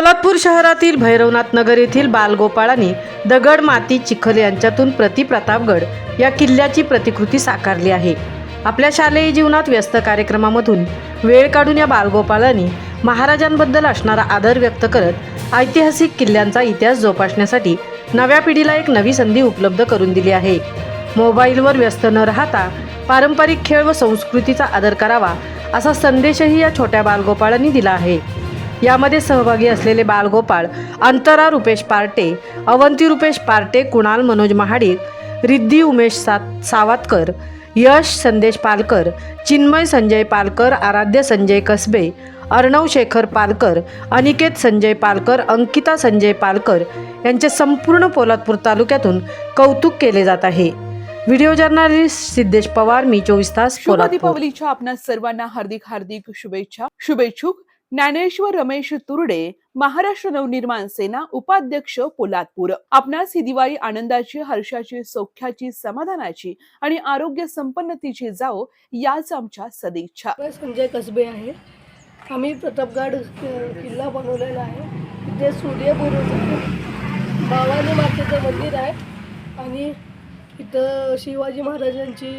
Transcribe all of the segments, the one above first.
पोलादपूर शहरातील भैरवनाथ नगर येथील बालगोपाळांनी दगड माती चिखल यांच्यातून प्रति प्रतापगड या किल्ल्याची प्रतिकृती साकारली आहे. आपल्या शालेय जीवनात व्यस्त कार्यक्रमामधून वेळ काढून या बालगोपाळांनी महाराजांबद्दल असणारा आदर व्यक्त करत ऐतिहासिक किल्ल्यांचा इतिहास जोपासण्यासाठी नव्या पिढीला एक नवी संधी उपलब्ध करून दिली आहे. मोबाईलवर व्यस्त न राहता पारंपरिक खेळ व संस्कृतीचा आदर करावा असा संदेशही या छोट्या बालगोपाळांनी दिला आहे. यामध्ये सहभागी असलेले बालगोपाळ अंतरा रुपेश पार्टे अवंती रुपेश पार्टे कुणाल मनोज महाडिक रिद्धी उमेश सात सावतकर यश संदेश पालकर चिन्मय संजय पालकर आराध्य संजय कसबे अर्णव शेखर पालकर अनिकेत संजय पालकर अंकिता संजय पालकर यांचे संपूर्ण पोलादपूर तालुक्यातून कौतुक केले जात आहे. व्हिडिओ जर्नालिस्ट सिद्धेश पवार मी चोवीस तास दीपावलीच्या आपणा सर्वांना हार्दिक हार्दिक शुभेच्छा. शुभेच्छुक. ज्ञानेश्वर रमेश तुरडे महाराष्ट्र नवनिर्माण सेना उपाध्यक्ष पोलादपूर. आपणास ही दिवाळी आनंदाची हर्षाची सौख्याची समाधानाची आणि आरोग्य संपन्नतेची जाओ याच आमच्या सदिच्छा. संजय म्हणजे कसबे आहे. आम्ही प्रतापगड किल्ला बनवलेला आहे. तिथे सूर्यपूर्वचं भावानी मातेचं मंदिर आहे. आणि इथं शिवाजी महाराजांची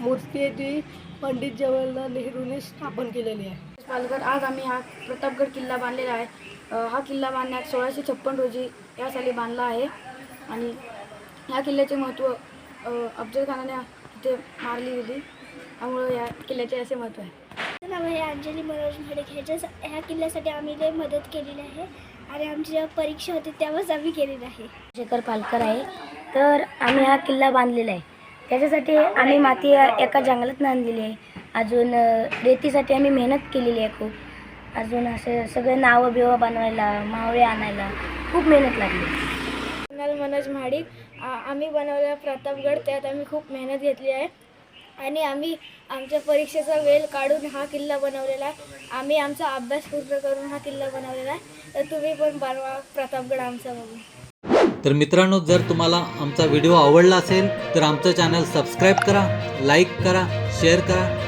मूर्ती आहे ती पंडित जवाहरलाल नेहरूने स्थापन केलेली आहे. पालघर. आज आम्ही हा प्रतापगड किल्ला बांधलेला आहे. हा किल्ला बांधण्यात सोळाशे छप्पन रोजी या साली बांधला आहे. आणि ह्या किल्ल्याचे महत्त्व अफजल खानाने इथे मारली गेली त्यामुळं या किल्ल्याचे असे महत्त्व आहे. माझं नाव आहे अंजली मनोज म्हाडिक ह्याच्या ह्या किल्ल्यासाठी आम्ही लय मदत केलेली आहे. आणि आमची जेव्हा परीक्षा होती तेव्हाच आम्ही केलेली आहे. शेखर पालकर आहे. तर आम्ही हा किल्ला बांधलेला आहे. त्याच्यासाठी आम्ही माती एका जंगलात आणलेली आहे. अजून रेतीसाठी आम्ही मेहनत केलेली आहे खूप. अजून असे सगळे नावं बिवं बनवायला मावळे आणायला खूप मेहनत लागली. मनोज म्हाडिक आ- आम्ही बनवलेला प्रतापगड त्यात आम्ही खूप मेहनत घेतली आहे. आणि आम्ही आमच्या परीक्षेचा वेळ काढून हा किल्ला बनवलेला आहे. आम्ही आमचा अभ्यास पूर्ण करून हा किल्ला बनवलेला आहे. तर तुम्ही पण बनवा प्रतापगड आमचा बघून. तर मित्रांनो जर तुम्हाला आमचा व्हिडिओ आवडला असेल तर आमचं चॅनल सबस्क्राईब करा लाईक करा शेअर करा.